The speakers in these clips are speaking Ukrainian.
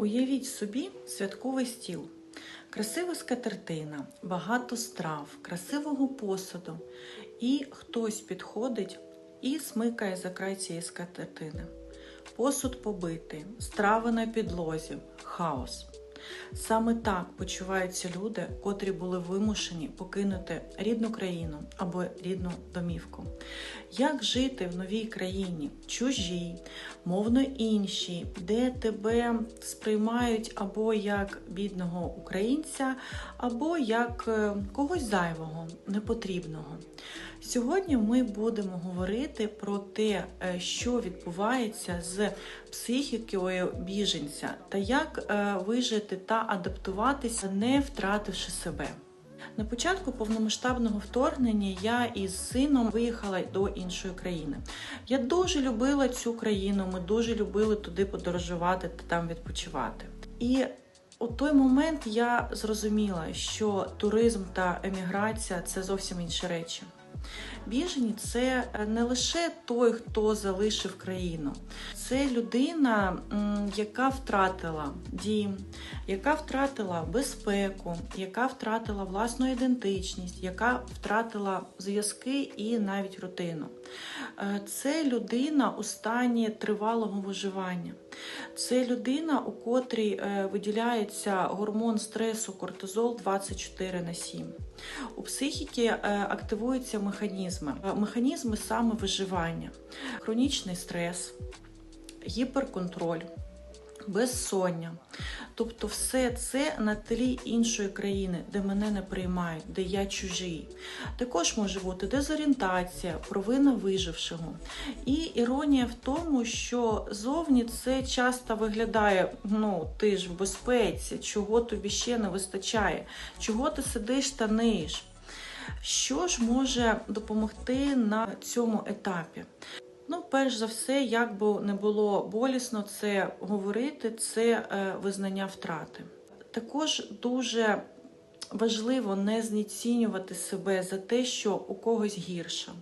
Уявіть собі святковий стіл. Красива скатертина, багато страв, красивого посуду. І хтось підходить і смикає за край цієї скатертини. Посуд побитий, страви на підлозі, хаос. Саме так почуваються люди, котрі були вимушені покинути рідну країну або рідну домівку. Як жити в новій країні, чужій, мовно іншій, де тебе сприймають або як бідного українця, або як е, когось зайвого, непотрібного? Сьогодні ми будемо говорити про те, е, що відбувається з психікою біженця та як е, вижити та адаптуватися, не втративши себе. На початку повномасштабного вторгнення я із сином виїхала до іншої країни. Я дуже любила цю країну, ми дуже любили туди подорожувати та там відпочивати. І у той момент я зрозуміла, що туризм та еміграція це зовсім інші речі. Біжені це не лише той, хто залишив країну, це людина, яка втратила дім, яка втратила безпеку, яка втратила власну ідентичність, яка втратила зв'язки і навіть рутину. Е, це людина у стані тривалого виживання. Це людина, у котрій е, виділяється гормон стресу кортизол 24 на 7. У психіки е, активуються механізми, механізми саме виживання, хронічний стрес, гіперконтроль безсоння. Тобто, все це на тлі іншої країни, де мене не приймають, де я чужий. Також може бути дезорієнтація, провина вижившого. І іронія в тому, що зовні це часто виглядає: ну, ти ж в безпеці, чого тобі ще не вистачає, чого ти сидиш та ниєш. Що ж може допомогти на цьому етапі? Ну, перш за все, як би не було болісно це говорити, це е, визнання втрати. Також дуже важливо не знецінювати себе за те, що у когось гірше,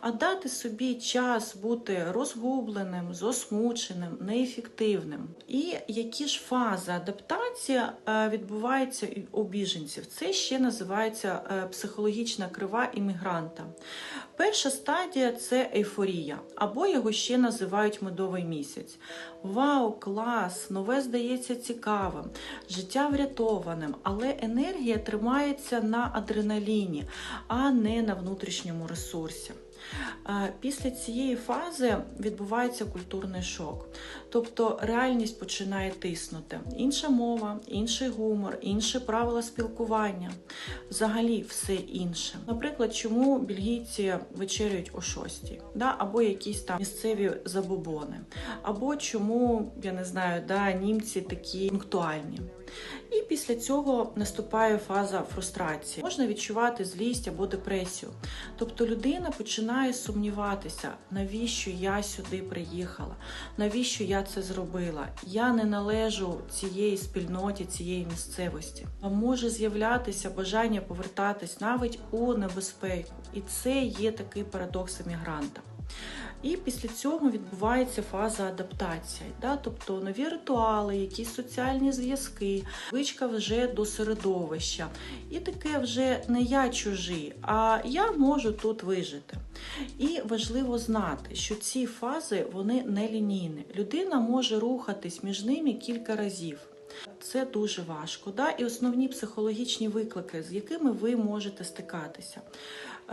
а дати собі час бути розгубленим, засмученим, неефективним. І які ж фази адаптації е, відбуваються у біженців? Це ще називається е, психологічна крива іммігранта. Перша стадія це ейфорія, або його ще називають медовий місяць. Вау, клас! Нове здається цікавим, життя врятованим, але енергія тримається на адреналіні, а не на внутрішньому ресурсі. Після цієї фази відбувається культурний шок, тобто реальність починає тиснути. Інша мова, інший гумор, інші правила спілкування, взагалі все інше. Наприклад, чому бельгійці вечерюють о 6, да? або якісь там місцеві забобони, або чому, я не знаю, да, німці такі пунктуальні. І після цього наступає фаза фрустрації. Можна відчувати злість або депресію. Тобто людина починає сумніватися, навіщо я сюди приїхала, навіщо я це зробила. Я не належу цієї спільноті, цієї місцевості. Може з'являтися бажання повертатись навіть у небезпеку. І це є такий парадокс емігранта. І після цього відбувається фаза адаптації, да? тобто нові ритуали, якісь соціальні зв'язки, звичка вже до середовища. І таке вже не я чужий, а я можу тут вижити. І важливо знати, що ці фази вони не лінійні. Людина може рухатись між ними кілька разів. Це дуже важко. Да? І основні психологічні виклики, з якими ви можете стикатися.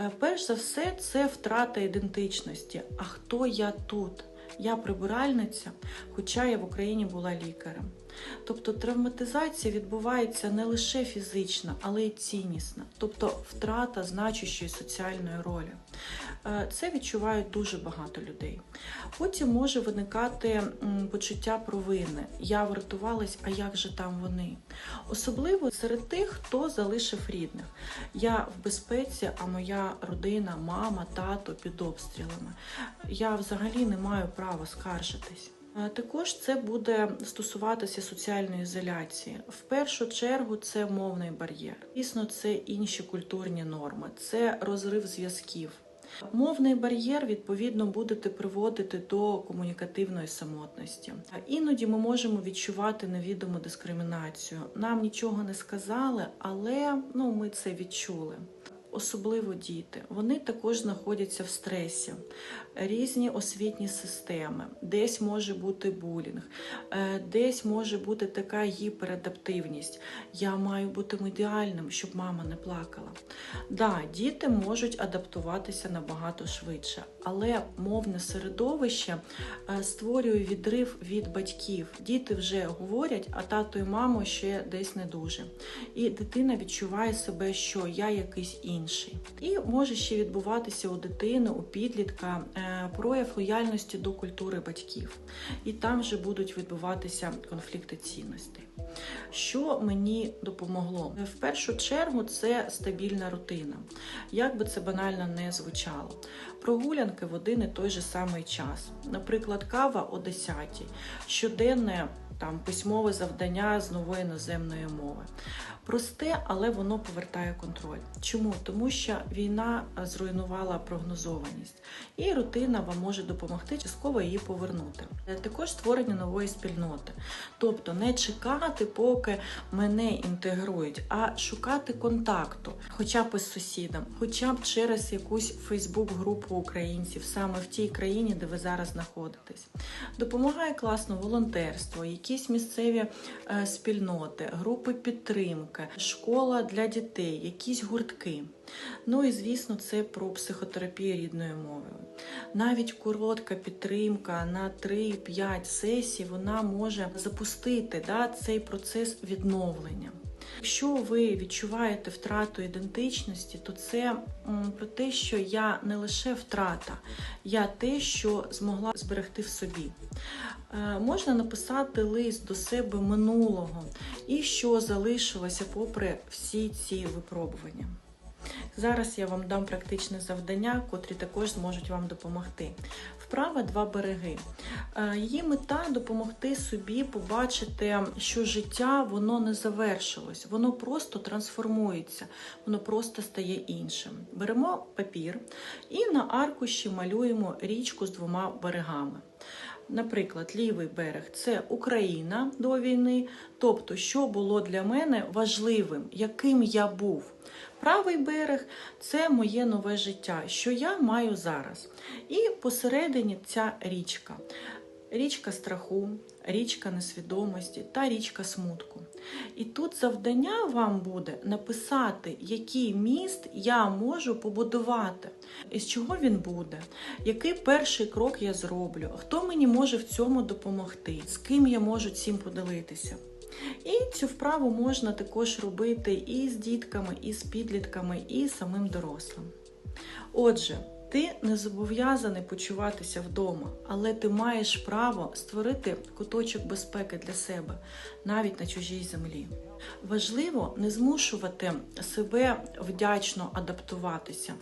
Е, перш за все, це втрата ідентичності. А хто я тут? Я прибиральниця, хоча я в Україні була лікарем. Тобто травматизація відбувається не лише фізична, але й ціннісна, тобто втрата значущої соціальної ролі. Е, це відчувають дуже багато людей. Потім може виникати почуття провини. Я врятувалась, а як же там вони? Особливо серед тих, хто залишив рідних. Я в безпеці, а моя родина, мама, тато під обстрілами. Я взагалі не маю права скаржитись. Також це буде стосуватися соціальної ізоляції. В першу чергу це мовний бар'єр. Дійсно, це інші культурні норми, це розрив зв'язків. Мовний бар'єр, відповідно, будете приводити до комунікативної самотності. Іноді ми можемо відчувати невідому дискримінацію. Нам нічого не сказали, але ну, ми це відчули. Особливо діти, вони також знаходяться в стресі, різні освітні системи, десь може бути булінг, е, десь може бути така гіперадаптивність. Я маю бути ідеальним, щоб мама не плакала. Да, діти можуть адаптуватися набагато швидше, але мовне середовище е, створює відрив від батьків. Діти вже говорять, а тато і мама ще десь не дуже. І дитина відчуває себе, що я якийсь інший. І може ще відбуватися у дитини, у підлітка е, прояв лояльності до культури батьків. І там вже будуть відбуватися конфлікти цінностей. Що мені допомогло? В першу чергу це стабільна рутина. Як би це банально не звучало. Прогулянки в один і той же самий час. Наприклад, кава о 10 щоденне там письмове завдання з нової іноземної мови. Просте, але воно повертає контроль. Чому? Тому що війна зруйнувала прогнозованість, і рутина вам може допомогти частково її повернути. Також створення нової спільноти, тобто не чекати, поки мене інтегрують, а шукати контакту, хоча б із сусідом, хоча б через якусь Фейсбук-групу українців саме в тій країні, де ви зараз знаходитесь. Допомагає класно волонтерство, якісь місцеві е, спільноти, групи підтримки школа для дітей, якісь гуртки. Ну і звісно, це про психотерапію рідною мовою. Навіть коротка підтримка на 3-5 сесій вона може запустити да, цей процес відновлення. Якщо ви відчуваєте втрату ідентичності, то це про те, що я не лише втрата, я те, що змогла зберегти в собі. Е, можна написати лист до себе минулого і що залишилося попри всі ці випробування. Зараз я вам дам практичне завдання, котрі також зможуть вам допомогти. Вправа два береги. Е, її мета допомогти собі побачити, що життя воно не завершилось, воно просто трансформується, воно просто стає іншим. Беремо папір і на аркуші малюємо річку з двома берегами. Наприклад, лівий берег це Україна до війни, тобто, що було для мене важливим, яким я був. Правий берег це моє нове життя, що я маю зараз. І посередині ця річка. Річка страху, річка несвідомості та річка смутку. І тут завдання вам буде написати, який міст я можу побудувати, із чого він буде, який перший крок я зроблю, хто мені може в цьому допомогти, з ким я можу цим поділитися. І цю вправу можна також робити і з дітками, і з підлітками, і самим дорослим. Отже, ти не зобов'язаний почуватися вдома, але ти маєш право створити куточок безпеки для себе навіть на чужій землі. Важливо не змушувати себе вдячно адаптуватися.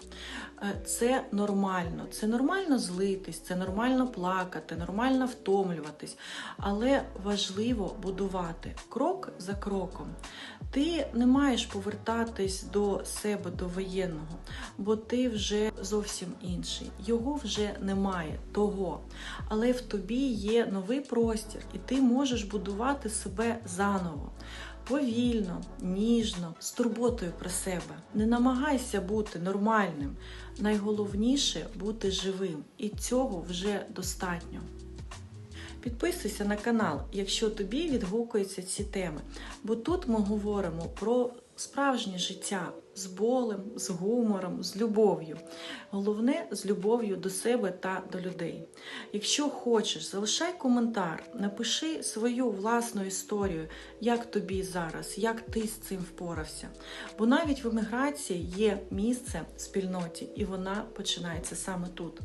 Е, це нормально, це нормально злитись, це нормально плакати, нормально втомлюватись, але важливо будувати крок за кроком. Ти не маєш повертатись до себе, до воєнного, бо ти вже зовсім інший. Його вже немає того. Але в тобі є новий простір, і ти можеш будувати себе заново повільно, ніжно, з турботою про себе. Не намагайся бути нормальним. Найголовніше бути живим, і цього вже достатньо. Підписуйся на канал, якщо тобі відгукуються ці теми, бо тут ми говоримо про справжнє життя з болем, з гумором, з любов'ю. Головне з любов'ю до себе та до людей. Якщо хочеш, залишай коментар, напиши свою власну історію, як тобі зараз, як ти з цим впорався. Бо навіть в еміграції є місце спільноті, і вона починається саме тут.